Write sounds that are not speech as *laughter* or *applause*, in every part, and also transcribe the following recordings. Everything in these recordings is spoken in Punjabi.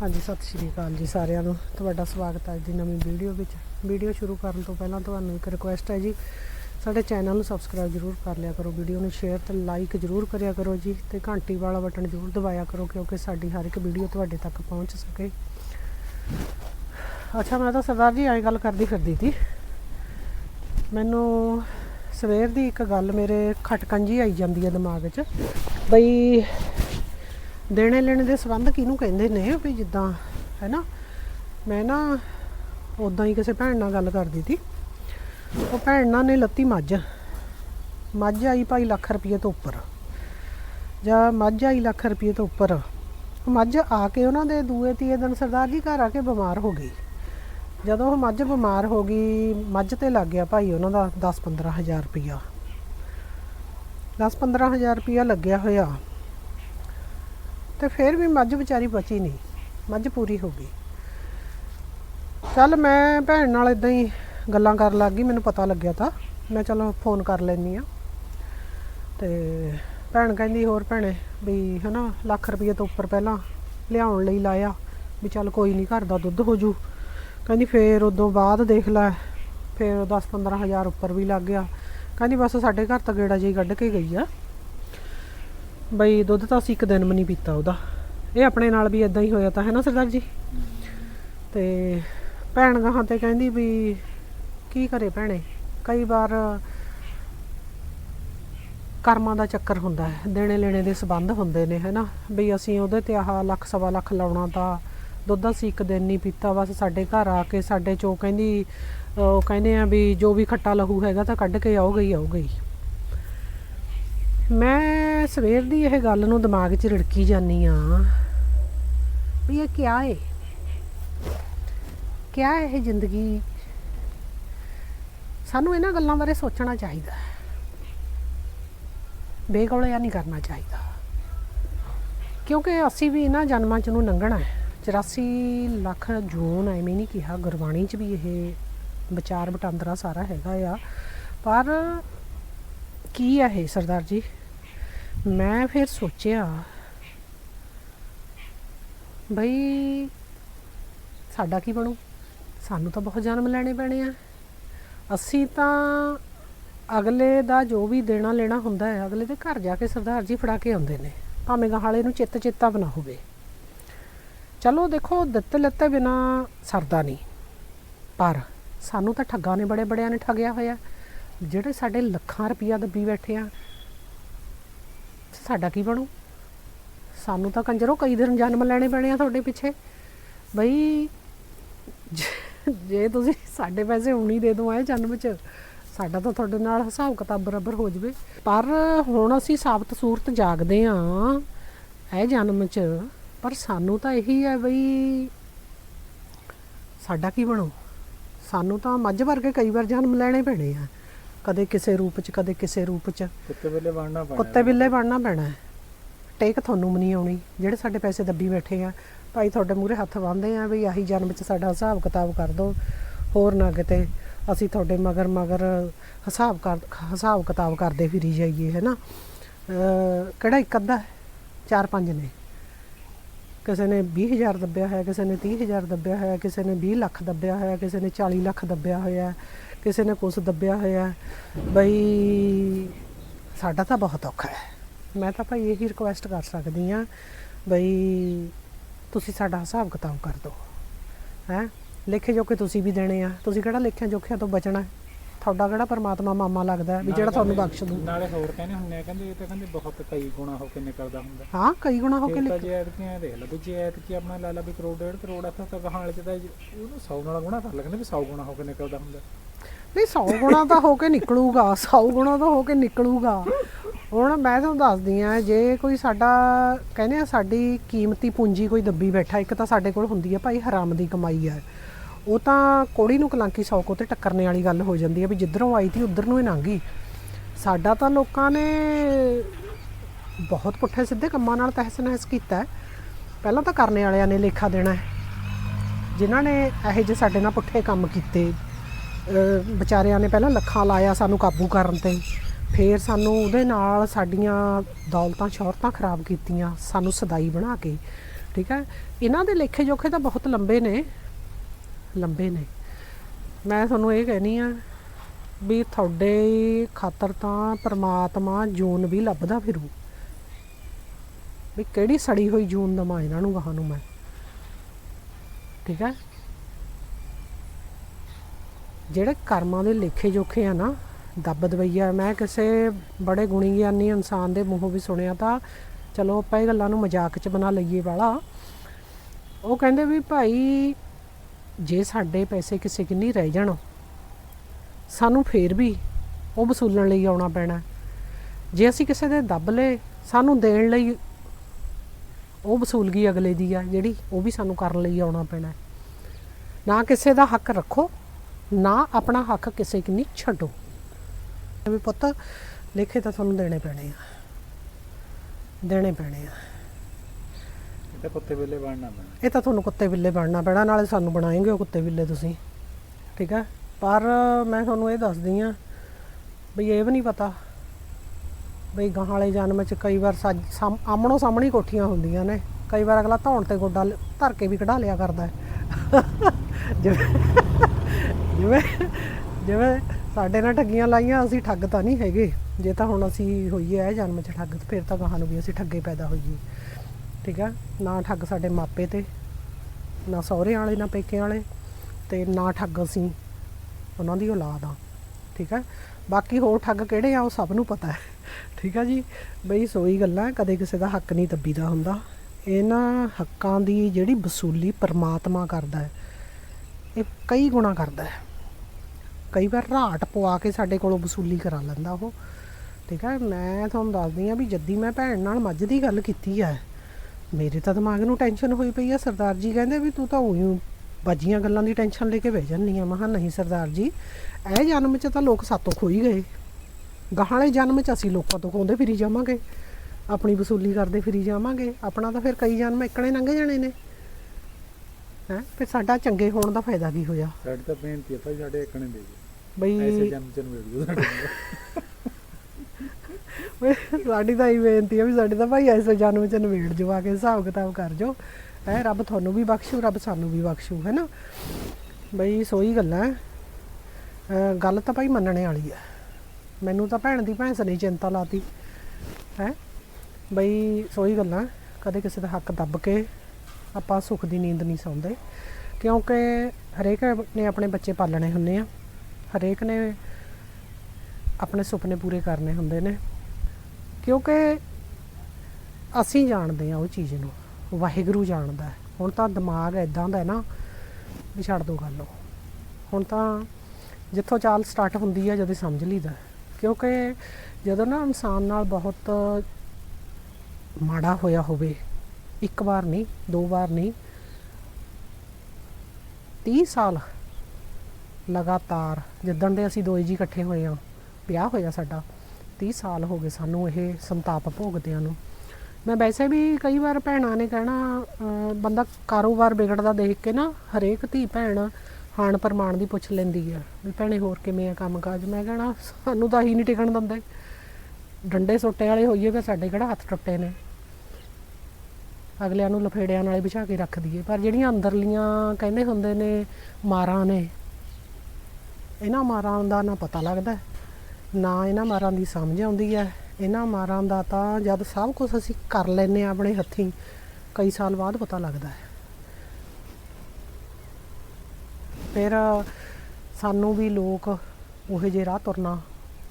ਹਾਂਜੀ, ਸਤਿ ਸ਼੍ਰੀ ਅਕਾਲ ਜੀ ਸਾਰਿਆਂ ਨੂੰ। ਤੁਹਾਡਾ ਸਵਾਗਤ ਹੈ ਅੱਜ ਦੀ ਨਵੀਂ ਵੀਡੀਓ ਵਿੱਚ। ਵੀਡੀਓ ਸ਼ੁਰੂ ਕਰਨ ਤੋਂ ਪਹਿਲਾਂ ਤੁਹਾਨੂੰ ਇੱਕ ਰਿਕੁਐਸਟ ਹੈ ਜੀ, ਸਾਡੇ ਚੈਨਲ ਨੂੰ ਸਬਸਕ੍ਰਾਈਬ ਜ਼ਰੂਰ ਕਰ ਲਿਆ ਕਰੋ, ਵੀਡੀਓ ਨੂੰ ਸ਼ੇਅਰ ਤੇ ਲਾਈਕ ਜ਼ਰੂਰ ਕਰਿਆ ਕਰੋ ਜੀ ਤੇ ਘੰਟੀ ਵਾਲਾ ਬਟਨ ਜ਼ਰੂਰ ਦਬਾਇਆ ਕਰੋ ਕਿਉਂਕਿ ਸਾਡੀ ਹਰ ਇੱਕ ਵੀਡੀਓ ਤੁਹਾਡੇ ਤੱਕ ਪਹੁੰਚ ਸਕੇ। ਅੱਛਾ, ਮੈਂ ਤਾਂ ਸਰਦਾਰ ਜੀ ਐਂ ਗੱਲ ਕਰਦੀ ਫਿਰਦੀ ਸੀ। ਮੈਨੂੰ ਸਵੇਰ ਦੀ ਇੱਕ ਗੱਲ ਮੇਰੇ ਖਟਕੰਜੀ ਆਈ ਜਾਂਦੀ ਹੈ ਦਿਮਾਗ 'ਚ, ਬਈ ਦੇਣੇ ਲੈਣੇ ਦੇ ਸੰਬੰਧ ਕਿਹਨੂੰ ਕਹਿੰਦੇ ਨੇ ਵੀ ਜਿੱਦਾਂ ਹੈ ਨਾ ਮੈਂ ਨਾ ਉਦਾਂ ਹੀ ਕਿਸੇ ਭੈਣ ਨਾਲ ਗੱਲ ਕਰਦੀ ਸੀ। ਉਹ ਭੈਣ ਨਾਲ ਨੇ ਲੱਤੀ ਮੱਝ। ਮੱਝ ਆਈ ਭਾਈ ਲੱਖ ਰੁਪਏ ਤੋਂ ਉੱਪਰ। ਜਾਂ ਮੱਝ ਆਈ ਲੱਖ ਰੁਪਏ ਤੋਂ ਉੱਪਰ। ਮੱਝ ਆ ਕੇ ਉਹਨਾਂ ਦੇ ਦੂਏ ਤੀਏ ਦਿਨ ਸਰਦਾਰ ਜੀ ਘਰ ਆ ਕੇ ਬਿਮਾਰ ਹੋ ਗਈ। ਜਦੋਂ ਉਹ ਮੱਝ ਬਿਮਾਰ ਹੋ ਗਈ, ਮੱਝ ਤੇ ਲੱਗ ਗਿਆ ਭਾਈ ਉਹਨਾਂ ਦਾ 10-15 ਹਜ਼ਾਰ ਰੁਪਇਆ 10-15 ਹਜ਼ਾਰ ਰੁਪਇਆ ਲੱਗਿਆ ਹੋਇਆ। ਤੇ ਫਿਰ ਵੀ ਮੱਝ ਵਿਚਾਰੀ ਬਚੀ ਨਹੀਂ। ਮੱਝ ਪੂਰੀ ਹੋ ਗਈ। ਚੱਲ ਮੈਂ ਭੈਣ ਨਾਲ ਇਦਾਂ ਹੀ ਗੱਲਾਂ ਕਰਨ ਲੱਗ ਗਈ, ਮੈਨੂੰ ਪਤਾ ਲੱਗਿਆ ਤਾਂ। ਮੈਂ ਚਲੋ ਫੋਨ ਕਰ ਲੈਣੀ ਆ ਤੇ ਭੈਣ ਕਹਿੰਦੀ ਹੋਰ ਭੈਣੇ ਵੀ ਹਨਾ, ਲੱਖ ਰੁਪਏ ਤੋਂ ਉੱਪਰ ਪਹਿਲਾਂ ਲਿਆਉਣ ਲਈ ਲਾਇਆ, ਵੀ ਚੱਲ ਕੋਈ ਨਹੀਂ ਘਰ ਦਾ ਦੁੱਧ ਹੋ ਜੂ। ਕਹਿੰਦੀ ਫੇਰ ਉਦੋਂ ਬਾਅਦ ਦੇਖ ਲੈ, ਫੇਰ 10-15 ਹਜ਼ਾਰ ਉੱਪਰ ਵੀ ਲੱਗ ਗਿਆ। ਕਹਿੰਦੀ ਬਸ ਸਾਡੇ ਘਰ ਤਾਂ ਗੇੜਾ ਜਿਹੀ ਕੱਢ ਕੇ ਗਈ ਆ। ਬਈ ਦੁੱਧ ਤਾਂ ਅਸੀਂ ਇੱਕ ਦਿਨ ਵੀ ਨਹੀਂ ਪੀਤਾ ਉਹਦਾ। ਇਹ ਆਪਣੇ ਨਾਲ ਵੀ ਇਦਾਂ ਹੀ ਹੋਇਆ ਤਾਂ, ਹੈ ਨਾ ਸਰਦਾਰ ਜੀ? ਤੇ ਭੈਣ ਗਾਹਾਂ ਤੇ ਕਹਿੰਦੀ ਵੀ ਕੀ ਕਰੇ ਭੈਣੇ? ਕਈ ਵਾਰ ਕਰਮਾਂ ਦਾ ਚੱਕਰ ਹੁੰਦਾ ਹੈ, ਦੇਣੇ ਲੈਣੇ ਦੇ ਸਬੰਧ ਹੁੰਦੇ ਨੇ, ਹੈ ਨਾ? ਵੀ ਅਸੀਂ ਉਹਦੇ ਤੇ ਆਹ ਲੱਖ, ਸਵਾ ਲੱਖ ਲਾਉਣਾ ਤਾਂ ਦੁੱਧ ਅਸੀਂ ਇੱਕ ਦਿਨ ਨਹੀਂ ਪੀਤਾ, ਬਸ ਸਾਡੇ ਘਰ ਆ ਕੇ ਸਾਡੇ ਚੋਂ ਕਹਿੰਦੀ ਉਹ ਕਹਿੰਦੇ ਆ ਵੀ ਜੋ ਵੀ ਖੱਟਾ ਲਹੂ ਹੈਗਾ ਤਾਂ ਕੱਢ ਕੇ ਆਓ ਗਈ ਆਓ ਗਈ। ਮੈਂ ਸਵੇਰ ਦੀ ਇਹ ਗੱਲ ਨੂੰ ਦਿਮਾਗ 'ਚ ਰੜਕੀ ਜਾਨੀ ਆ ਵੀ ਇਹ ਕੀ ਹੈ ਕੀ ਇਹ ਜ਼ਿੰਦਗੀ? ਸਾਨੂੰ ਇਹਨਾਂ ਗੱਲਾਂ ਬਾਰੇ ਸੋਚਣਾ ਚਾਹੀਦਾ ਹੈ। ਬੇਗੌਲਿਆ ਨਹੀਂ ਕਰਨਾ ਚਾਹੀਦਾ। ਕਿਉਂਕਿ ਅਸੀਂ ਵੀ ਇਹਨਾਂ ਜਨਮਾਂ 'ਚ ਨੂੰ ਲੰਘਣਾ ਹੈ। 84 ਲੱਖ ਜੂਨ ਐਵੇਂ ਨਹੀਂ ਕਿਹਾ, ਗੁਰਬਾਣੀ 'ਚ ਵੀ ਇਹ ਵਿਚਾਰ ਵਟਾਂਦਰਾ ਸਾਰਾ ਹੈਗਾ ਆ। ਪਰ ਕੀ ਹੈ ਇਹ ਸਰਦਾਰ ਜੀ? ਮੈਂ ਫਿਰ ਸੋਚਿਆ, ਬਈ ਸਾਡਾ ਕੀ ਬਣੂ? ਸਾਨੂੰ ਤਾਂ ਬਹੁਤ ਜਨਮ ਲੈਣੇ ਪੈਣੇ ਆ। ਅਸੀਂ ਤਾਂ ਅਗਲੇ ਦਾ ਜੋ ਵੀ ਦੇਣਾ ਲੈਣਾ ਹੁੰਦਾ ਹੈ, ਅਗਲੇ ਦੇ ਘਰ ਜਾ ਕੇ ਸਰਦਾਰ ਜੀ ਫੜਾ ਕੇ ਆਉਂਦੇ ਨੇ। ਭਾਵੇਂ ਗਾਹਾਲੇ ਨੂੰ ਚਿੱਤ ਚਿੱਤਾ ਬਣਾ ਹੋਵੇ। ਚਲੋ ਦੇਖੋ, ਦਿੱਤੇ ਲੱਤੇ ਬਿਨਾ ਸਰਦਾ ਨਹੀਂ। ਪਰ ਸਾਨੂੰ ਤਾਂ ਠੱਗਾਂ ਨੇ ਬੜੇ ਬੜਿਆਂ ਨੇ ਠੱਗਿਆ ਹੋਇਆ। ਜਿਹੜੇ ਸਾਡੇ ਲੱਖਾਂ ਰੁਪਈਆ ਦੱਬੀ ਬੈਠੇ ਆ ਸਾਡਾ ਕੀ ਬਣੂ? ਸਾਨੂੰ ਤਾਂ ਕੰਜਰੋ ਕਈ ਦਿਨ ਜਨਮ ਲੈਣੇ ਪੈਣੇ ਆ ਤੁਹਾਡੇ ਪਿੱਛੇ। ਬਈ, ਜੇ- ਜੇ ਤੁਸੀਂ ਸਾਡੇ ਪੈਸੇ ਹੁਣੀ ਦੇ ਦੋ ਆਏ ਜਨਮ ਚ, ਸਾਡਾ ਤਾਂ ਤੁਹਾਡੇ ਨਾਲ ਹਿਸਾਬ ਕਿਤਾਬ ਬਰਾਬਰ ਹੋ ਜਵੇ। ਪਰ ਹੁਣ ਅਸੀਂ ਸਾਬਤ ਸੂਰਤ ਜਾਗਦੇ ਆ ਇਹ ਜਨਮ ਚ। ਪਰ ਸਾਨੂੰ ਤਾਂ ਇਹੀ ਹੈ ਬਈ, ਸਾਡਾ ਕੀ ਬਣੂ? ਸਾਨੂੰ ਤਾਂ ਮੱਝ ਵਰਗੇ ਕਈ ਵਾਰ ਜਨਮ ਲੈਣੇ ਪੈਣੇ ਆ। ਕਦੇ ਕਿਸੇ ਰੂਪ ਚ ਕਦੇ ਕਿਸੇ ਰੂਪ ਚ। ਕੁੱਤੇ ਵੇਲੇ ਬਣਨਾ ਪੈਣਾ। ਕੁੱਤੇ ਬਿੱਲੇ ਬਣਨਾ ਪੈਣਾ ਹੈ। ਟੇਕ ਤੁਹਾਨੂੰ ਨਹੀਂ ਆਉਣੀ। ਜਿਹੜੇ ਸਾਡੇ ਪੈਸੇ ਦੱਬੀ ਬੈਠੇ ਆ ਭਾਈ ਤੁਹਾਡੇ ਮੂਹਰੇ ਹੱਥ ਬੰਨ੍ਹਦੇ ਆ ਵੀ ਆਹੀ ਜਨਮ ਚ ਸਾਡਾ ਹਿਸਾਬ ਕਿਤਾਬ ਕਰ ਦਿਓ। ਹੋਰ ਨਾ ਕਿਤੇ ਅਸੀਂ ਤੁਹਾਡੇ ਮਗਰ ਮਗਰ ਹਿਸਾਬ ਕਰ ਹਿਸਾਬ ਕਿਤਾਬ ਕਰਦੇ ਫਿਰੀ ਜਾਈਏ ਹੈ ਨਾ ਅਹ ਕਿਹੜਾ ਇੱਕ ਅੱਧਾ? ਚਾਰ ਪੰਜ ਨੇ। ਕਿਸੇ ਨੇ 20000 ਦੱਬਿਆ ਹੋਇਆ ਕਿਸੇ ਨੇ 30000 ਦੱਬਿਆ ਹੋਇਆ ਕਿਸੇ ਨੇ 20 ਲੱਖ ਦੱਬਿਆ ਹੋਇਆ ਕਿਸੇ ਨੇ 40 ਲੱਖ ਦੱਬਿਆ ਹੋਇਆ। ਕਿਸੇ ਨੇ ਕੁਛ ਦੱਬਿਆ ਹੋਇਆ ਬਈ ਸਾਡਾ ਤਾਂ ਬਹੁਤ ਔਖਾ ਹੈ। ਮੈਂ ਤਾਂ ਭਾਈ ਇਹੀ ਰਿਕੁਐਸਟ ਕਰ ਸਕਦੀ ਆ ਬਈ ਤੁਸੀਂ ਸਾਡਾ ਹਿਸਾਬ ਕਿਤਾਬ ਕਰ ਦਿਓ। ਹੈ? ਲੇਖੇ ਜੋਖੇ ਤੁਸੀਂ ਵੀ ਦੇਣੇ ਆ। ਤੁਸੀਂ ਕਿਹੜਾ ਲੇਖਿਆਂ ਜੋਖਿਆਂ ਤੋਂ ਬਚਣਾ? ਤੁਹਾਡਾ ਕਿਹੜਾ ਪਰਮਾਤਮਾ ਮਾਮਾ ਲੱਗਦਾ ਵੀ ਜਿਹੜਾ ਤੁਹਾਨੂੰ ਬਖਸ਼ ਦੂ ਨਾਲੇ ਹੋਰ ਕਹਿੰਦੇ ਹੁੰਦੇ ਆ ਕਹਿੰਦੇ ਇਹ ਤਾਂ ਕਹਿੰਦੇ ਬਹੁਤ ਕਈ ਗੁਣਾ ਹੋ ਕੇ ਨਿਕਲਦਾ ਹੁੰਦਾ। ਹਾਂ ਕਈ ਗੁਣਾ ਹੋ ਕੇ ਲਿਖ ਜੇ ਐਤਕੀਆਂ ਦੇਖ ਲਓ ਜੇ ਐਤਕੀ ਆਪਣਾ ਲਾ ਲਾ ਵੀ ਕਰੋੜ ਡੇਢ ਕਰੋੜ ਆ ਤਾਂ ਵਾਲੇ ਚ ਤਾਂ ਉਹਨੂੰ 100 ਨਾਲ ਗੁਣਾ ਕਰ ਲੱਗਦੇ ਵੀ 100 ਗੁਣਾ ਹੋ ਕੇ ਨਿਕਲਦਾ ਹੁੰਦਾ। ਨਹੀਂ 100 ਗੁਣਾ ਤਾਂ ਹੋ ਕੇ ਨਿਕਲੂਗਾ 100 ਗੁਣਾ ਤਾਂ ਹੋ ਕੇ ਨਿਕਲੂਗਾ। ਹੁਣ ਮੈਂ ਤੁਹਾਨੂੰ ਦੱਸਦੀ ਆ ਜੇ ਕੋਈ ਸਾਡਾ, ਕਹਿੰਦੇ ਆ ਸਾਡੀ ਕੀਮਤੀ ਪੂੰਜੀ ਕੋਈ ਦੱਬੀ ਬੈਠਾ, ਇੱਕ ਤਾਂ ਸਾਡੇ ਕੋਲ ਹੁੰਦੀ ਆ ਭਾਈ ਹਰਾਮ ਦੀ ਕਮਾਈ ਆ। ਉਹ ਤਾਂ ਕੋੜੀ ਨੂੰ ਕਲਾਂਕੀ ਸੌ ਕੋ ਟੱਕਰਨੇ ਵਾਲੀ ਗੱਲ ਹੋ ਜਾਂਦੀ ਆ ਵੀ ਜਿੱਧਰੋਂ ਆਈ ਤੀ ਉਧਰ ਨੂੰ ਹੀ ਲੰਘੀ ਸਾਡਾ ਤਾਂ ਲੋਕਾਂ ਨੇ ਬਹੁਤ ਪੁੱਠੇ ਸਿੱਧੇ ਕੰਮਾਂ ਨਾਲ ਤਹਿਸ ਨਹਿਸ ਕੀਤਾ ਪਹਿਲਾਂ ਤਾਂ ਕਰਨੇ ਵਾਲਿਆਂ ਨੇ ਲੇਖਾ ਦੇਣਾ ਹੈ। ਜਿਨ੍ਹਾਂ ਨੇ ਇਹੋ ਜਿਹੇ ਸਾਡੇ ਨਾਲ ਪੁੱਠੇ ਕੰਮ ਕੀਤੇ ਵਿਚਾਰਿਆਂ ਨੇ ਪਹਿਲਾਂ ਲੱਖਾਂ ਲਾਇਆ ਸਾਨੂੰ ਕਾਬੂ ਕਰਨ ਤੇ। ਫੇਰ ਸਾਨੂੰ ਉਹਦੇ ਨਾਲ ਸਾਡੀਆਂ ਦੌਲਤਾਂ, ਸ਼ੌਹਰਤਾਂ ਖਰਾਬ ਕੀਤੀਆਂ, ਸਾਨੂੰ ਸਦਾਈ ਬਣਾ ਕੇ। ਠੀਕ ਹੈ? ਇਹਨਾਂ ਦੇ ਲੇਖੇ ਜੋਖੇ ਤਾਂ ਬਹੁਤ ਲੰਬੇ ਨੇ। ਲੰਬੇ ਨੇ। ਮੈਂ ਤੁਹਾਨੂੰ ਇਹ ਕਹਿਣੀ ਆ ਵੀ ਤੁਹਾਡੇ ਖਾਤਰ ਤਾਂ ਪਰਮਾਤਮਾ ਜੂਨ ਵੀ ਲੱਭਦਾ ਫਿਰੂ। ਵੀ ਕਿਹੜੀ ਸੜੀ ਹੋਈ ਜੂਨ ਦਮਾ ਇਹਨਾਂ ਨੂੰ ਗਾਹਾਂ ਨੂੰ ਮੈਂ। ਠੀਕ ਹੈ? ਜਿਹੜੇ ਕਰਮਾਂ ਦੇ ਲੇਖੇ ਜੋਖੇ ਆ ਨਾ, ਦੱਬ ਦਵਈਆ। ਮੈਂ ਕਿਸੇ ਬੜੇ ਗੁਣੀ ਗਿਆਨੀ ਇਨਸਾਨ ਦੇ ਮੂੰਹੋਂ ਵੀ ਸੁਣਿਆ ਤਾਂ, ਚਲੋ ਆਪਾਂ ਇਹ ਗੱਲਾਂ ਨੂੰ ਮਜ਼ਾਕ 'ਚ ਬਣਾ ਲਈਏ ਵਾਲਾ। ਉਹ ਕਹਿੰਦੇ ਵੀ ਭਾਈ, ਜੇ ਸਾਡੇ ਪੈਸੇ ਕਿਸੇ ਕਿੰਨੀ ਰਹਿ ਜਾਣ, ਸਾਨੂੰ ਫੇਰ ਵੀ ਉਹ ਵਸੂਲਣ ਲਈ ਆਉਣਾ ਪੈਣਾ। ਜੇ ਅਸੀਂ ਕਿਸੇ ਦੇ ਦੱਬ ਲਏ, ਸਾਨੂੰ ਦੇਣ ਲਈ ਉਹ ਵਸੂਲਗੀ ਅਗਲੇ ਦੀ ਆ ਜਿਹੜੀ, ਉਹ ਵੀ ਸਾਨੂੰ ਕਰਨ ਲਈ ਆਉਣਾ ਪੈਣਾ। ਨਾ ਕਿਸੇ ਦਾ ਹੱਕ ਰੱਖੋ ਨਾ ਆਪਣਾ ਹੱਕ ਕਿਸੇ ਕਿੰਨੀ ਛੱਡੋ। ਵੀ ਪੁੱਤ ਲੇਖੇ ਤਾਂ ਤੁਹਾਨੂੰ ਦੇਣੇ ਪੈਣੇ ਆ। ਦੇਣੇ ਪੈਣੇ ਆ। ਇਹ ਤਾਂ ਕੁੱਤੇ ਵੇਲੇ ਬਣਨਾ ਪੈਣਾ। ਇਹ ਤਾਂ ਤੁਹਾਨੂੰ ਕੁੱਤੇ ਬਿੱਲੇ ਬਣਨਾ ਪੈਣਾ ਨਾਲੇ ਸਾਨੂੰ ਬਣਾਏਂਗੇ ਉਹ ਕੁੱਤੇ ਬਿੱਲੇ ਤੁਸੀਂ। ਠੀਕ ਹੈ ਪਰ ਮੈਂ ਤੁਹਾਨੂੰ ਇਹ ਦੱਸਦੀ ਆ ਬਈ ਇਹ ਵੀ ਨਹੀਂ ਪਤਾ। ਬਈ ਗਾਂ ਵਾਲੇ ਜਨਮ ਚ ਕਈ ਵਾਰ ਆਮਣੋ ਸਾਹਮਣੀ ਕੋਠੀਆਂ ਹੁੰਦੀਆਂ ਨੇ। ਕਈ ਵਾਰ ਅਗਲਾ ਧੌਣ ਤੇ ਗੋਡਾ ਧਰ ਕੇ ਵੀ ਕਢਾ ਲਿਆ ਕਰਦਾ ਹੈ। *laughs* ਜਿਵੇਂ ਜਿਵੇਂ ਜਿਵੇਂ ਸਾਡੇ ਨਾਲ ਠੱਗੀਆਂ ਲਾਈਆਂ, ਅਸੀਂ ਠੱਗ ਤਾਂ ਨਹੀਂ ਹੈਗੇ। ਜੇ ਤਾਂ ਹੁਣ ਅਸੀਂ ਹੋਈਏ ਇਹ ਜਨਮ ਚ ਠੱਗ ਫਿਰ ਤਾਂ ਗਾਹਾਂ ਨੂੰ ਵੀ ਅਸੀਂ ਠੱਗੇ ਪੈਦਾ ਹੋਈਏ। ਠੀਕ ਆ? ਨਾ ਠੱਗ ਸਾਡੇ ਮਾਪੇ ਤੇ, ਨਾ ਸਹੁਰੇ ਵਾਲੇ, ਨਾ ਪੇਕੇ ਵਾਲੇ, ਤੇ ਨਾ ਠੱਗ ਅਸੀਂ, ਉਹਨਾਂ ਦੀ ਔਲਾਦ ਆ। ਠੀਕ ਆ? ਬਾਕੀ ਹੋਰ ਠੱਗ ਕਿਹੜੇ ਆ, ਉਹ ਸਭ ਨੂੰ ਪਤਾ ਹੈ। ਠੀਕ ਆ ਜੀ? ਬਈ ਸੋਈ ਗੱਲਾਂ, ਕਦੇ ਕਿਸੇ ਦਾ ਹੱਕ ਨਹੀਂ ਦੱਬੀਦਾ ਹੁੰਦਾ। ਇਹਨਾਂ ਹੱਕਾਂ ਦੀ ਜਿਹੜੀ ਵਸੂਲੀ ਪਰਮਾਤਮਾ ਕਰਦਾ ਹੈ, ਇਹ ਕਈ ਗੁਣਾ ਕਰਦਾ ਹੈ। ਕਈ ਵਾਰ ਰਾਟ ਪਵਾ ਕੇ ਸਾਡੇ ਕੋਲੋਂ ਵਸੂਲੀ ਕਰਾ ਲੈਂਦਾ ਉਹ। ਠੀਕ ਹੈ, ਮੈਂ ਤੁਹਾਨੂੰ ਦੱਸਦੀ ਆ ਵੀ ਜੱਦੀ ਮੈਂ ਭੈਣ ਨਾਲ ਮੱਝ ਦੀ ਗੱਲ ਕੀਤੀ ਹੈ। ਮੇਰੇ ਤਾਂ ਦਿਮਾਗ ਨੂੰ ਟੈਨਸ਼ਨ ਹੋਈ ਪਈ ਆ ਸਰਦਾਰ ਜੀ ਕਹਿੰਦੇ ਵੀ ਤੂੰ ਤਾਂ ਉਹੀ ਬਾਜੀਆਂ ਗੱਲਾਂ ਦੀ ਟੈਨਸ਼ਨ ਲੈ ਕੇ ਬਹਿ ਜਾਂਦੀ ਆ। ਮਹਾ ਨਹੀਂ ਸਰਦਾਰ ਜੀ, ਇਹ ਜਨਮ 'ਚ ਤਾਂ ਲੋਕ ਸਾਤੋਂ ਖੋਈ ਗਏ। ਗਾਹਲੇ ਜਨਮ 'ਚ ਅਸੀਂ ਲੋਕਾਂ ਤੋਂ ਖੋਂਦੇ ਫਿਰੀ ਜਾਵਾਂਗੇ। ਆਪਣੀ ਵਸੂਲੀ ਕਰਦੇ ਫਿਰੀ ਜਾਵਾਂਗੇ। ਆਪਣਾ ਤਾਂ ਫਿਰ ਕਈ ਜਨਮ ਇੱਕਣੇ ਲੰਘ ਜਾਣੇ ਨੇ। ਹੈ ਫਿਰ ਸਾਡਾ ਚੰਗੇ ਹੋਣ ਦਾ ਫਾਇਦਾ ਕੀ ਹੋਇਆ। ਸਾਡੀ ਤਾਂ ਬੇਨਤੀ ਹੈ ਭਾਈ ਸਾਡੇ ਇੱਕਣੇ ਦੇ ਬਈ ਐਸੇ ਜਨਮ ਚ ਨੂੰ ਵੇਖ ਦਿਓ ਸਾਡੇ ਤਾਂ ਇਹ ਬੇਨਤੀ ਹੈ ਵੀ ਸਾਡੇ ਤਾਂ ਭਾਈ ਐਸੇ ਜਨਮ ਚ ਨਵੇੜ ਜੋ ਆ ਕੇ ਹਿਸਾਬ ਕਿਤਾਬ ਕਰ ਜੋ ਹੈ ਰੱਬ ਤੁਹਾਨੂੰ ਵੀ ਬਖਸ਼ੂ ਰੱਬ ਸਾਨੂੰ ਵੀ ਬਖਸ਼ੂ ਹੈ ਨਾ ਬਈ ਸੋਈ ਗੱਲਾਂ ਗੱਲ ਤਾਂ ਭਾਈ ਮੰਨਣੇ ਵਾਲੀ ਹੈ। ਮੈਨੂੰ ਤਾਂ ਭੈਣ ਦੀ ਭੈਂਸ ਨੇ ਚਿੰਤਾ ਲਾਤੀ। ਹੈ? ਬਈ ਸੋਈ ਗੱਲਾਂ ਕਦੇ ਕਿਸੇ ਦਾ ਹੱਕ ਦੱਬ ਕੇ ਆਪਾਂ ਸੁੱਖ ਦੀ ਨੀਂਦ ਨਹੀਂ ਸੌਂਦੇ। ਕਿਉਂਕਿ ਹਰੇਕ ਨੇ ਆਪਣੇ ਬੱਚੇ ਪਾਲਣੇ ਹੁੰਦੇ ਆ। ਹਰੇਕ ਨੇ ਆਪਣੇ ਸੁਪਨੇ ਪੂਰੇ ਕਰਨੇ ਹੁੰਦੇ ਨੇ। ਕਿਉਂਕਿ ਅਸੀਂ ਜਾਣਦੇ ਆ ਉਹ ਚੀਜ਼ ਨੂੰ। ਵਾਹਿਗੁਰੂ ਜਾਣਦਾ ਹੁਣ ਤਾਂ ਦਿਮਾਗ ਐਦਾਂ ਦਾ ਹੈ ਨਾ ਵੀ ਛੱਡ ਦੋ ਗੱਲ ਉਹ। ਹੁਣ ਤਾਂ ਜਿੱਥੋਂ ਚਾਲ ਸਟਾਰਟ ਹੁੰਦੀ ਹੈ ਜਦੋਂ ਸਮਝ ਲਈਦਾ ਕਿਉਂਕਿ ਜਦੋਂ ਨਾ ਇਨਸਾਨ ਨਾਲ ਬਹੁਤ ਮਾੜਾ ਹੋਇਆ ਹੋਵੇ ਇੱਕ ਵਾਰ ਨਹੀਂ, ਦੋ ਵਾਰ ਨਹੀਂ। 30 ਸਾਲ ਲਗਾਤਾਰ, ਜਿੱਦਣ ਦੇ ਅਸੀਂ ਦੋਏ ਜੀ ਇਕੱਠੇ ਹੋਏ ਆ ਵਿਆਹ ਹੋਇਆ ਸਾਡਾ 30 ਸਾਲ ਹੋ ਗਏ ਸਾਨੂੰ ਇਹ ਸੰਤਾਪ ਭੋਗਦਿਆਂ ਨੂੰ। ਮੈਂ ਵੈਸੇ ਵੀ ਕਈ ਵਾਰ ਭੈਣਾਂ ਨੇ ਕਹਿਣਾ ਬੰਦਾ ਕਾਰੋਬਾਰ ਵਿਗੜਦਾ ਦੇਖ ਕੇ ਨਾ, ਹਰੇਕ ਧੀ ਭੈਣ ਹਾਣ ਪ੍ਰਮਾਣ ਦੀ ਪੁੱਛ ਲੈਂਦੀ ਆ, ਵੀ ਭੈਣੇ ਹੋਰ ਕਿਵੇਂ ਆ ਕੰਮਕਾਜ? ਮੈਂ ਕਹਿਣਾ, ਸਾਨੂੰ ਤਾਂ ਹੀ ਨਹੀਂ ਟਿਕਣ ਦਿੰਦੇ। ਡੰਡੇ ਸੋਟੇ ਵਾਲੇ ਹੋਈਏ ਵੀ ਸਾਡੇ ਕਿਹੜਾ ਹੱਥ ਟੁੱਟੇ ਨੇ। ਅਗਲਿਆਂ ਨੂੰ ਲਫੇੜਿਆਂ ਨਾਲ ਵਿਛਾ ਕੇ ਰੱਖ ਦਈਏ। ਪਰ ਜਿਹੜੀਆਂ ਅੰਦਰਲੀਆਂ ਕਹਿੰਦੇ ਹੁੰਦੇ ਨੇ, ਮਾਰਾਂ ਨੇ, ਇਹਨਾਂ ਮਾਰਾਂ ਦਾ ਨਾ ਪਤਾ ਲੱਗਦਾ, ਨਾ ਇਹਨਾਂ ਮਾਰਾਂ ਦੀ ਸਮਝ ਆਉਂਦੀ ਹੈ। ਇਹਨਾਂ ਮਾਰਾਂ ਦਾ ਤਾਂ ਜਦ ਸਭ ਕੁਝ ਅਸੀਂ ਕਰ ਲੈਨੇ ਆ ਆਪਣੇ ਹੱਥੀਂ, ਕਈ ਸਾਲ ਬਾਅਦ ਪਤਾ ਲੱਗਦਾ ਹੈ। ਫਿਰ ਸਾਨੂੰ ਵੀ ਲੋਕ ਉਹੋ ਜਿਹੇ ਰਾਹ ਤੁਰਨਾ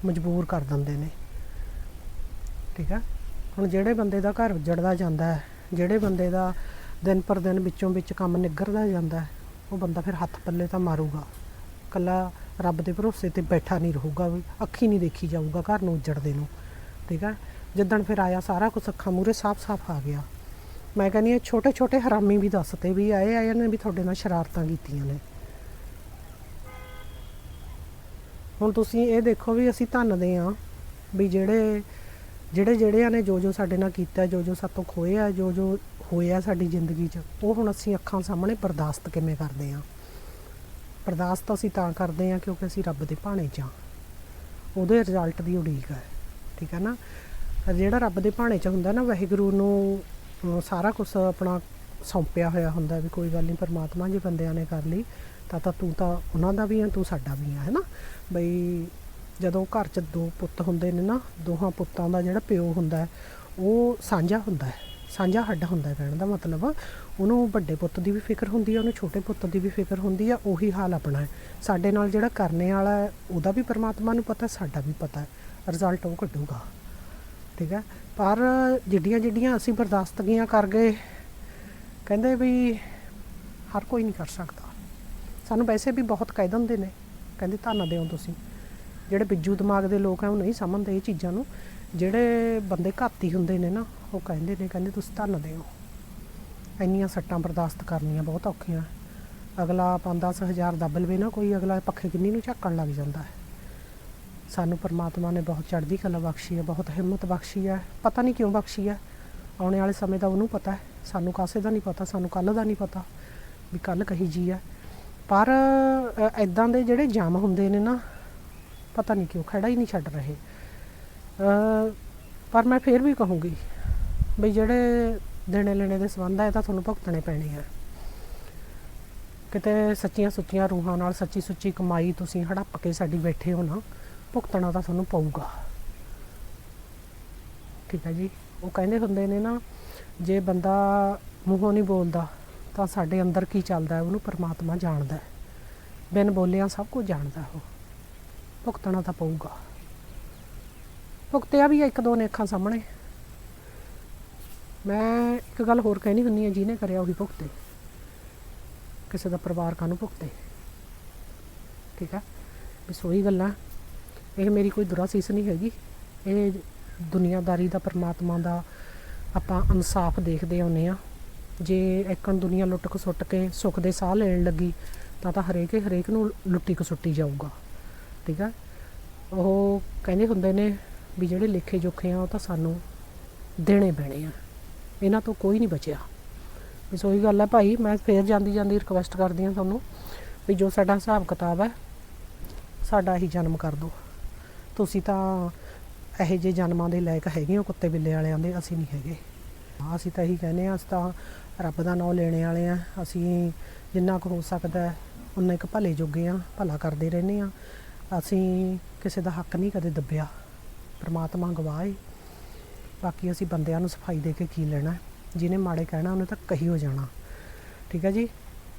ਮਜਬੂਰ ਕਰ ਦਿੰਦੇ ਨੇ। ਠੀਕ ਹੈ? ਹੁਣ ਜਿਹੜੇ ਬੰਦੇ ਦਾ ਘਰ ਉੱਜੜਦਾ ਜਾਂਦਾ ਹੈ ਜਿਹੜੇ ਬੰਦੇ ਦਾ ਦਿਨ ਪਰ ਦਿਨ ਵਿੱਚੋਂ ਵਿੱਚ ਕੰਮ ਨਿੱਘਰਦਾ ਜਾਂਦਾ ਉਹ ਬੰਦਾ ਫਿਰ ਹੱਥ ਪੱਲੇ ਤਾਂ ਮਾਰੂਗਾ। ਕੱਲਾ ਰੱਬ ਦੇ ਭਰੋਸੇ ਤੇ ਬੈਠਾ ਨਹੀਂ ਰਹੂਗਾ ਵੀ ਅੱਖੀ ਨਹੀਂ ਦੇਖੀ ਜਾਊਗਾ ਘਰ ਨੂੰ ਉੱਜੜਦੇ ਨੂੰ। ਠੀਕ ਹੈ? ਜਿੱਦਣ ਫਿਰ ਆਇਆ ਸਾਰਾ ਕੁਝ ਅੱਖਾਂ ਮੂਰੇ ਸਾਫ਼-ਸਾਫ਼ ਆ ਗਿਆ। ਮੈਂ ਕਹਿੰਦੀ ਹਾਂ ਛੋਟੇ ਛੋਟੇ ਹਰਾਮੀ ਵੀ ਦੱਸਤੇ ਵੀ ਆਏ ਆਏ ਨੇ ਵੀ ਤੁਹਾਡੇ ਨਾਲ ਸ਼ਰਾਰਤਾਂ ਕੀਤੀਆਂ ਨੇ। ਹੁਣ ਤੁਸੀਂ ਇਹ ਦੇਖੋ ਵੀ ਅਸੀਂ ਧੰਨਦੇ ਆ ਵੀ ਜਿਹੜੇ ਜਿਹੜੇ ਜਿਹੜਿਆਂ ਨੇ ਜੋ ਜੋ ਸਾਡੇ ਨਾਲ ਕੀਤਾ ਜੋ ਜੋ ਸਾਤੋਂ ਖੋਇਆ ਜੋ ਜੋ ਹੋਇਆ ਸਾਡੀ ਜ਼ਿੰਦਗੀ 'ਚ, ਉਹ ਹੁਣ ਅਸੀਂ ਅੱਖਾਂ ਸਾਹਮਣੇ ਬਰਦਾਸ਼ਤ ਕਿਵੇਂ ਕਰਦੇ ਆ? ਬਰਦਾਸ਼ਤ ਅਸੀਂ ਤਾਂ ਕਰਦੇ ਆ ਕਿਉਂਕਿ ਅਸੀਂ ਰੱਬ ਦੇ ਭਾਣੇ 'ਚ ਆ। ਉਹਦੇ ਰਿਜ਼ਲਟ ਦੀ ਉਡੀਕ ਹੈ, ਠੀਕ ਹੈ ਨਾ? ਜਿਹੜਾ ਰੱਬ ਦੇ ਭਾਣੇ 'ਚ ਹੁੰਦਾ ਨਾ, ਵਾਹਿਗੁਰੂ ਨੂੰ ਸਾਰਾ ਕੁਝ ਆਪਣਾ ਸੌਂਪਿਆ ਹੋਇਆ ਹੁੰਦਾ ਵੀ ਕੋਈ ਗੱਲ ਨਹੀਂ ਪਰਮਾਤਮਾ ਜੇ ਬੰਦਿਆਂ ਨੇ ਕਰ ਲਈ, ਤਾਂ ਤਾਂ ਤੂੰ ਤਾਂ ਉਹਨਾਂ ਦਾ ਵੀ ਹੈ ਤੂੰ ਸਾਡਾ ਵੀ ਹੈ ਹੈਨਾ ਬਈ ਜਦੋਂ ਘਰ 'ਚ ਦੋ ਪੁੱਤ ਹੁੰਦੇ ਨੇ ਨਾ, ਦੋਹਾਂ ਪੁੱਤਾਂ ਦਾ ਜਿਹੜਾ ਪਿਓ ਹੁੰਦਾ ਉਹ ਸਾਂਝਾ ਹੁੰਦਾ ਹੈ, ਸਾਂਝਾ ਹੱਡ ਹੁੰਦਾ ਕਹਿਣ ਦਾ ਮਤਲਬ। ਉਹਨੂੰ ਵੱਡੇ ਪੁੱਤ ਦੀ ਵੀ ਫਿਕਰ ਹੁੰਦੀ ਹੈ, ਉਹਨੂੰ ਛੋਟੇ ਪੁੱਤ ਦੀ ਵੀ ਫਿਕਰ ਹੁੰਦੀ ਹੈ, ਉਹੀ ਹਾਲ ਆਪਣਾ ਹੈ। ਸਾਡੇ ਨਾਲ ਜਿਹੜਾ ਕਰਨੇ ਵਾਲਾ ਹੈ, ਉਹਦਾ ਵੀ ਪਰਮਾਤਮਾ ਨੂੰ ਪਤਾ ਸਾਡਾ ਵੀ ਪਤਾ ਰਿਜ਼ਲਟ ਉਹ ਕੱਢੂਗਾ। ਠੀਕ ਹੈ? ਪਰ ਜਿੱਡੀਆਂ ਜਿੱਡੀਆਂ ਅਸੀਂ ਬਰਦਾਸ਼ਤਗੀਆਂ ਕਰ ਗਏ, ਕਹਿੰਦੇ ਵੀ ਹਰ ਕੋਈ ਨਹੀਂ ਕਰ ਸਕਦਾ। ਸਾਨੂੰ ਵੈਸੇ ਵੀ ਬਹੁਤ ਕਹਿ ਦਿੰਦੇ ਨੇ। ਕਹਿੰਦੇ ਧੰਨ ਦਿਓ ਤੁਸੀਂ। ਜਿਹੜੇ ਬਿੱਜੂ ਦਿਮਾਗ ਦੇ ਲੋਕ ਆ, ਉਹ ਨਹੀਂ ਸਮਝਦੇ ਇਹ ਚੀਜ਼ਾਂ ਨੂੰ। ਜਿਹੜੇ ਬੰਦੇ ਘਾਤੀ ਹੁੰਦੇ ਨੇ ਨਾ, ਉਹ ਕਹਿੰਦੇ ਨੇ, ਕਹਿੰਦੇ ਤੁਸੀਂ ਧੰਨ ਹੋ। ਇੰਨੀਆਂ ਸੱਟਾਂ ਬਰਦਾਸ਼ਤ ਕਰਨੀਆਂ ਬਹੁਤ ਔਖੀਆਂ। ਅਗਲਾ 5-10 ਹਜ਼ਾਰ ਦੱਬ ਲਵੇ ਨਾ ਕੋਈ, ਅਗਲਾ ਪੱਖੇ ਕਿੰਨੀ ਨੂੰ ਝੱਕਣ ਲੱਗ ਜਾਂਦਾ ਹੈ। ਸਾਨੂੰ ਪਰਮਾਤਮਾ ਨੇ ਬਹੁਤ ਚੜ੍ਹਦੀ ਕਲਾ ਬਖਸ਼ੀ ਹੈ, ਬਹੁਤ ਹਿੰਮਤ ਬਖਸ਼ੀ ਹੈ। ਪਤਾ ਨਹੀਂ ਕਿਉਂ ਬਖਸ਼ੀ ਹੈ। ਆਉਣੇ ਵਾਲੇ ਸਮੇਂ ਦਾ ਉਹਨੂੰ ਪਤਾ ਹੈ। ਸਾਨੂੰ ਕਾਸੇ ਦਾ ਨਹੀਂ ਪਤਾ, ਸਾਨੂੰ ਕੱਲ ਦਾ ਨਹੀਂ ਪਤਾ ਵੀ ਕੱਲ ਕਹੀ ਜੀ ਹੈ। ਪਰ ਐਦਾਂ ਦੇ ਜਿਹੜੇ ਜਮ ਹੁੰਦੇ ਨੇ ਨਾ ਪਤਾ ਨਹੀਂ ਕਿਉਂ ਖੜਾ ਹੀ ਨਹੀਂ ਛੱਡ ਰਹੇ। ਅ, ਪਰ ਮੈਂ ਫੇਰ ਵੀ ਕਹੂੰਗੀ ਵੀ ਜਿਹੜੇ ਦੇਣੇ ਲੈਣੇ ਦੇ ਸੰਬੰਧ ਆ ਇਹ ਤਾਂ ਤੁਹਾਨੂੰ ਭੁਗਤਣੇ ਪੈਣੇ ਆ। ਕਿਤੇ ਸੱਚੀਆਂ ਸੁੱਚੀਆਂ ਰੂਹਾਂ ਨਾਲ ਸੱਚੀ ਸੁੱਚੀ ਕਮਾਈ ਤੁਸੀਂ ਹੜੱਪ ਕੇ ਸਾਡੀ ਬੈਠੇ ਹੋ ਨਾ ਭੁਗਤਣਾ ਤਾਂ ਤੁਹਾਨੂੰ ਪਊਗਾ। ਠੀਕ ਹੈ ਜੀ? ਉਹ ਕਹਿੰਦੇ ਹੁੰਦੇ ਨੇ ਨਾ ਜੇ ਬੰਦਾ ਮੂੰਹੋਂ ਨਹੀਂ ਬੋਲਦਾ ਤਾਂ ਸਾਡੇ ਅੰਦਰ ਕੀ ਚੱਲਦਾ ਉਹਨੂੰ ਪਰਮਾਤਮਾ ਜਾਣਦਾ ਬਿਨ ਬੋਲਿਆਂ ਸਭ ਕੁਝ ਜਾਣਦਾ ਉਹ। ਭੁਗਤਣਾ ਤਾਂ ਪਊਗਾ। ਭੁਗਤਿਆ ਵੀ ਆ ਇੱਕ ਦੋ ਨੇ ਅੱਖਾਂ ਸਾਹਮਣੇ। ਮੈਂ ਇੱਕ ਗੱਲ ਹੋਰ ਕਹਿਣੀ ਹੁੰਦੀ ਹੈ ਜਿਹਨੇ ਕਰਿਆ ਉਹੀ ਭੁਗਤੇ। ਕਿਸੇ ਦਾ ਪਰਿਵਾਰ ਕਾਹਨੂੰ ਭੁਗਤੇ? ਠੀਕ ਹੈ ਵੀ ਸੋਈ ਗੱਲਾਂ। ਇਹ ਮੇਰੀ ਕੋਈ ਦੁਰਾਸੀਸ ਨਹੀਂ ਹੈਗੀ। ਇਹ ਦੁਨੀਆਦਾਰੀ ਦਾ, ਪਰਮਾਤਮਾ ਦਾ ਆਪਾਂ ਇਨਸਾਫ ਦੇਖਦੇ ਆਉਂਦੇ ਆ ਜੇ ਇੱਕਣ ਦੁਨੀਆ ਲੁੱਟ ਖਸੁੱਟ ਕੇ ਸੁੱਖ ਦੇ ਸਾਹ ਲੈਣ ਲੱਗੀ, ਤਾਂ ਤਾਂ ਹਰੇਕ ਹਰੇਕ ਨੂੰ ਲੁੱਟੀ ਖਸੁੱਟੀ ਜਾਊਗਾ। ਠੀਕ ਹੈ ਉਹ ਕਹਿੰਦੇ ਹੁੰਦੇ ਨੇ ਵੀ ਜਿਹੜੇ ਲਿਖੇ ਜੋਖੇ ਆ ਉਹ ਤਾਂ ਸਾਨੂੰ ਦੇਣੇ ਪੈਣੇ ਆ। ਇਹਨਾਂ ਤੋਂ ਕੋਈ ਨਹੀਂ ਬਚਿਆ। ਵੀ ਸੋਈ ਗੱਲ ਹੈ ਭਾਈ ਮੈਂ ਫੇਰ ਜਾਂਦੀ ਜਾਂਦੀ ਰਿਕਵੈਸਟ ਕਰਦੀ ਹਾਂ ਤੁਹਾਨੂੰ ਵੀ ਜੋ ਸਾਡਾ ਹਿਸਾਬ ਕਿਤਾਬ ਹੈ ਸਾਡਾ ਹੀ ਜਨਮ ਕਰ ਦਿਓ। ਤੁਸੀਂ ਤਾਂ ਇਹੋ ਜਿਹੇ ਜਨਮਾਂ ਦੇ ਲਾਇਕ ਹੈਗੇ ਹੋ ਕੁੱਤੇ ਬਿੱਲੇ ਵਾਲਿਆਂ ਦੇ ਅਸੀਂ ਨਹੀਂ ਹੈਗੇ। ਹਾਂ, ਅਸੀਂ ਤਾਂ ਇਹੀ ਕਹਿੰਦੇ ਆ ਅਸੀਂ ਤਾਂ ਰੱਬ ਦਾ ਨਾਮ ਲੈਣੇ ਵਾਲੇ ਆ ਅਸੀਂ ਜਿੰਨਾ ਕੁ ਹੋ ਸਕਦਾ ਹੈ, ਉਨਾ ਇੱਕ ਭਲੇ ਜੋਗੇ ਆ ਭਲਾ ਕਰਦੇ ਰਹਿੰਦੇ ਆ ਅਸੀਂ ਕਿਸੇ ਦਾ ਹੱਕ ਨਹੀਂ ਕਦੇ ਦੱਬਿਆ। ਪ੍ਰਮਾਤਮਾ ਗਵਾਹ ਹੈ ਬਾਕੀ ਅਸੀਂ ਬੰਦਿਆਂ ਨੂੰ ਸਫ਼ਾਈ ਦੇ ਕੇ ਕੀ ਲੈਣਾ ਜਿਹਨੇ ਮਾੜੇ ਕਹਿਣਾ, ਉਹਨੇ ਤਾਂ ਕਹੀ ਹੋ ਜਾਣਾ। ਠੀਕ ਹੈ ਜੀ?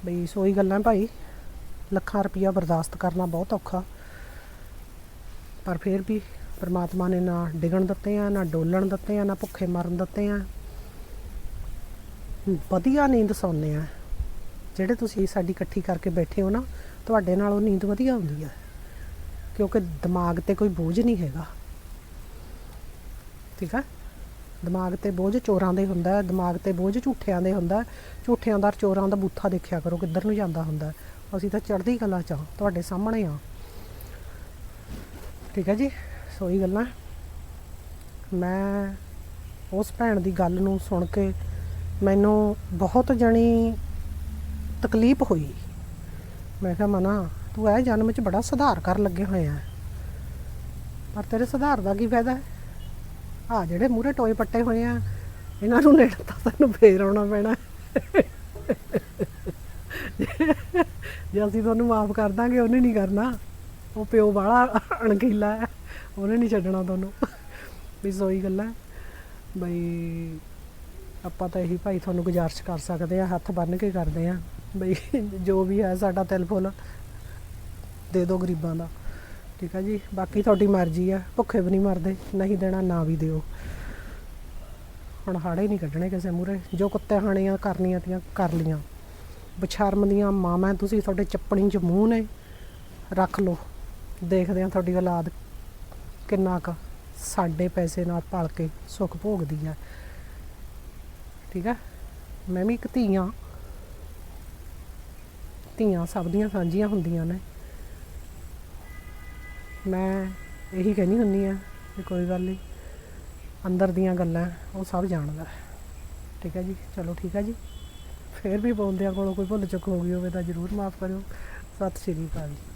ਬਈ ਸੋਈ ਗੱਲਾਂ ਭਾਈ। ਲੱਖਾਂ ਰੁਪਈਆ ਬਰਦਾਸ਼ਤ ਕਰਨਾ ਬਹੁਤ ਔਖਾ। ਪਰ ਫਿਰ ਵੀ ਪਰਮਾਤਮਾ ਨੇ ਨਾ ਡਿਗਣ ਦਿੱਤੇ ਆ, ਨਾ ਡੋਲਣ ਦਿੱਤੇ ਆ, ਨਾ ਭੁੱਖੇ ਮਰਨ ਦਿੱਤੇ ਆ। ਵਧੀਆ ਨੀਂਦ ਸੌਂਦੇ ਆ। ਜਿਹੜੇ ਤੁਸੀਂ ਸਾਡੀ ਇਕੱਠੀ ਕਰਕੇ ਬੈਠੇ ਹੋ ਨਾ, ਤੁਹਾਡੇ ਨਾਲ ਉਹ ਨੀਂਦ ਵਧੀਆ ਹੁੰਦੀ ਹੈ ਕਿਉਂਕਿ ਦਿਮਾਗ ਤੇ ਕੋਈ ਬੋਝ ਨਹੀਂ ਹੈਗਾ। ਠੀਕ ਹੈ ਦਿਮਾਗ ਤੇ ਬੋਝ ਚੋਰਾਂ ਦੇ ਹੁੰਦਾ ਦਿਮਾਗ ਤੇ ਬੋਝ ਝੂਠਿਆਂ ਦੇ ਹੁੰਦਾ। ਹੈ। ਝੂਠਿਆਂ ਦਾ ਚੋਰਾਂ ਦਾ ਬੂਥਾ ਦੇਖਿਆ ਕਰੋ ਕਿੱਧਰ ਨੂੰ ਜਾਂਦਾ ਹੁੰਦਾ। ਅਸੀਂ ਤਾਂ ਚੜ੍ਹਦੀ ਕਲਾ ਚ ਹਾਂ, ਤੁਹਾਡੇ ਸਾਹਮਣੇ ਆ ਠੀਕ ਹੈ ਜੀ? ਸੋਈ ਗੱਲਾਂ ਮੈਂ ਉਸ ਭੈਣ ਦੀ ਗੱਲ ਨੂੰ ਸੁਣ ਕੇ ਮੈਨੂੰ ਬਹੁਤ ਜਣੀ ਤਕਲੀਫ ਹੋਈ। ਮੈਂ ਕਿਹਾ ਮਨਾ ਤੂੰ ਇਹ ਜਨਮ 'ਚ ਬੜਾ ਸੁਧਾਰ ਕਰਨ ਲੱਗੇ ਹੋਏ ਆ। ਪਰ ਤੇਰੇ ਸੁਧਾਰ ਦਾ ਕੀ ਫਾਇਦਾ? ਹੈ ਆ ਜਿਹੜੇ ਮੂਰੇ ਟੋਏ ਪੱਟੇ ਹੋਏ ਆ, ਇਹਨਾਂ ਨੂੰ ਨੇੜੇ ਤਾਂ ਤੈਨੂੰ ਫੇਰ ਆਉਣਾ ਪੈਣਾ। ਜੇ ਅਸੀਂ ਤੁਹਾਨੂੰ ਮਾਫ ਕਰ ਦਾਂਗੇ, ਉਹਨੇ ਨਹੀਂ ਕਰਨਾ। ਉਹ ਪਿਓ ਵਾਲਾ ਅਣਗੀਲਾ ਹੈ ਉਹਨੇ ਨਹੀਂ ਛੱਡਣਾ ਤੁਹਾਨੂੰ। ਵੀ ਸੋਈ ਗੱਲ। ਹੈ ਬਈ ਆਪਾਂ ਤਾਂ ਇਹੀ ਭਾਈ ਤੁਹਾਨੂੰ ਗੁਜ਼ਾਰਿਸ਼ ਕਰ ਸਕਦੇ ਆ, ਹੱਥ ਬੰਨ ਕੇ ਕਰਦੇ ਆ। ਬਈ ਜੋ ਵੀ ਹੈ ਸਾਡਾ ਤਿਲ ਫੁੱਲ। ਦੇ ਦਿਓ ਗਰੀਬਾਂ ਦਾ। ਠੀਕ ਹੈ ਜੀ? ਬਾਕੀ ਤੁਹਾਡੀ ਮਰਜ਼ੀ ਆ। ਭੁੱਖੇ ਵੀ ਨਹੀਂ ਮਰਦੇ। ਨਹੀਂ ਦੇਣਾ, ਨਾ ਵੀ ਦਿਓ। ਹੁਣ ਹਾੜੇ ਨਹੀਂ ਕੱਢਣੇ ਕਿਸੇ ਮੂਰੇ ਜੋ ਕੁੱਤੇ ਹਾਣੀਆਂ, ਕਰਨੀਆਂ ਤੀਆਂ ਕਰ ਲੀਆਂ। ਬਛਰਮ ਦੀਆਂ ਮਾਵਾਂ ਤੁਸੀਂ, ਤੁਹਾਡੇ ਚੱਪਣੀ 'ਚ ਮੂੰਹ ਨੇ। ਰੱਖ ਲਓ। ਦੇਖਦੇ ਆ ਤੁਹਾਡੀ ਔਲਾਦ ਕਿੰਨਾ ਕੁ ਸਾਡੇ ਪੈਸੇ ਨਾਲ ਪਲ ਕੇ ਸੁੱਖ ਭੋਗਦੀ ਆ। ਠੀਕ ਆ? ਮੈਂ ਵੀ ਇੱਕ ਧੀਆਂ। ਧੀਆਂ ਸਭ ਦੀਆਂ ਸਾਂਝੀਆਂ ਹੁੰਦੀਆਂ ਨੇ। ਮੈਂ ਇਹੀ ਕਹਿੰਦੀ ਹੁੰਦੀ ਆ ਕਿ ਕੋਈ ਗੱਲ ਨਹੀਂ, ਅੰਦਰ ਦੀਆਂ ਗੱਲਾਂ ਉਹ ਸਭ ਜਾਣਦਾ ਠੀਕ ਹੈ ਜੀ? ਚਲੋ ਠੀਕ ਹੈ ਜੀ। ਫੇਰ ਵੀ ਬੋਲਦਿਆਂ ਕੋਲੋਂ ਕੋਈ ਭੁੱਲ ਚੁੱਕ ਹੋ ਗਈ ਹੋਵੇ ਤਾਂ ਜ਼ਰੂਰ ਮਾਫ ਕਰਿਓ। ਸਤਿ ਸ਼੍ਰੀ ਅਕਾਲ ਜੀ।